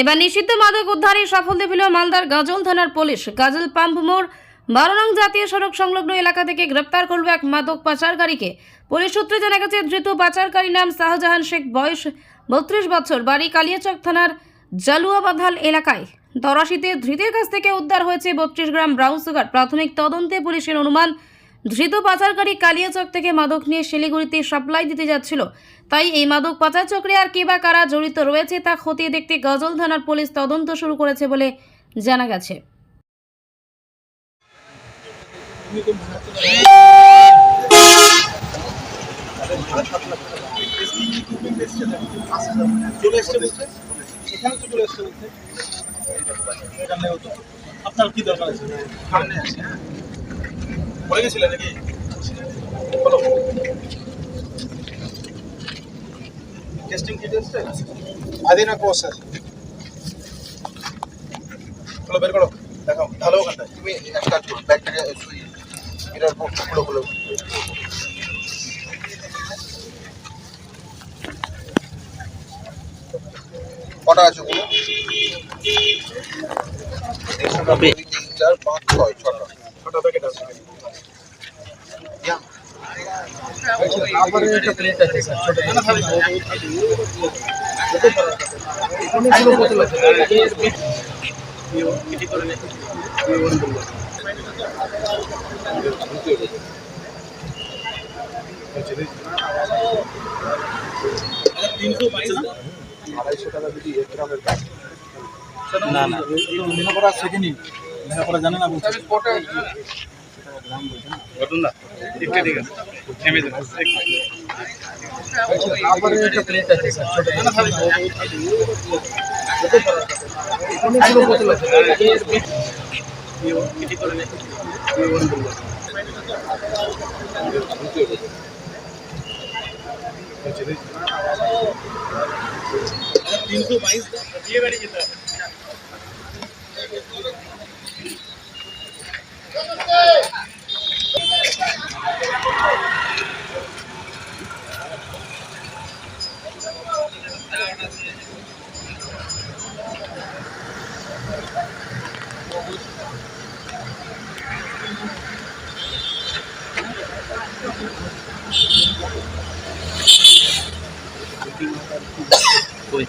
এবার নিষিদ্ধ মাদক উদ্ধারে সাফল্য পেল মালদার গাজল থানার পুলিশ। গাজল পাম্প মোড় বারো নং জাতীয় সড়ক সংলগ্ন এলাকা থেকে গ্রেপ্তার করল এক মাদক পাচারকারীকে। পুলিশ সূত্রে জানা গেছে, ধৃত পাচারকারী নাম শাহজাহান শেখ, বয়স বত্রিশ বছর, বাড়ি কালিয়াচক থানার জালুয়াবাধাল এলাকায়। তরাশিতে ধৃতের কাছ থেকে উদ্ধার হয়েছে বত্রিশ গ্রাম ব্রাউন সুগার। প্রাথমিক তদন্তে পুলিশের অনুমান ধৃত পাচারকারী কালিয়াচক থেকে মাদক নিয়ে শিলিগুড়িতে সাপ্লাই দিতে যাচ্ছিল। তাই এই মাদক পাচার চক্রে আর কে বা কারা জড়িত রয়েছে তা খতিয়ে দেখতে গজল থানার পুলিশ তদন্ত শুরু করেছে বলে জানা গেছে। আপনার কি দরকার আছে? হ্যাঁ গেছিলেন নাকি? বলো। টেস্টিং কিট এসছে আদিনা কোর্স আছে। চলো বের করো। দেখাও ভালো তুমি এক কাজ করো ব্যাগটাকে এটার খুলো খুলো কটা আছে ওগুলো তিন চার পাঁচ ছয় ছটা। ছটা প্যাকেট আছে না তিনশো বাইশ আড়াইশো টাকা যদি এক গ্রামের না। না লেখাপড়া জানে না বলছে ঘটন না। একটু ঠিক আছে। থেমে कोई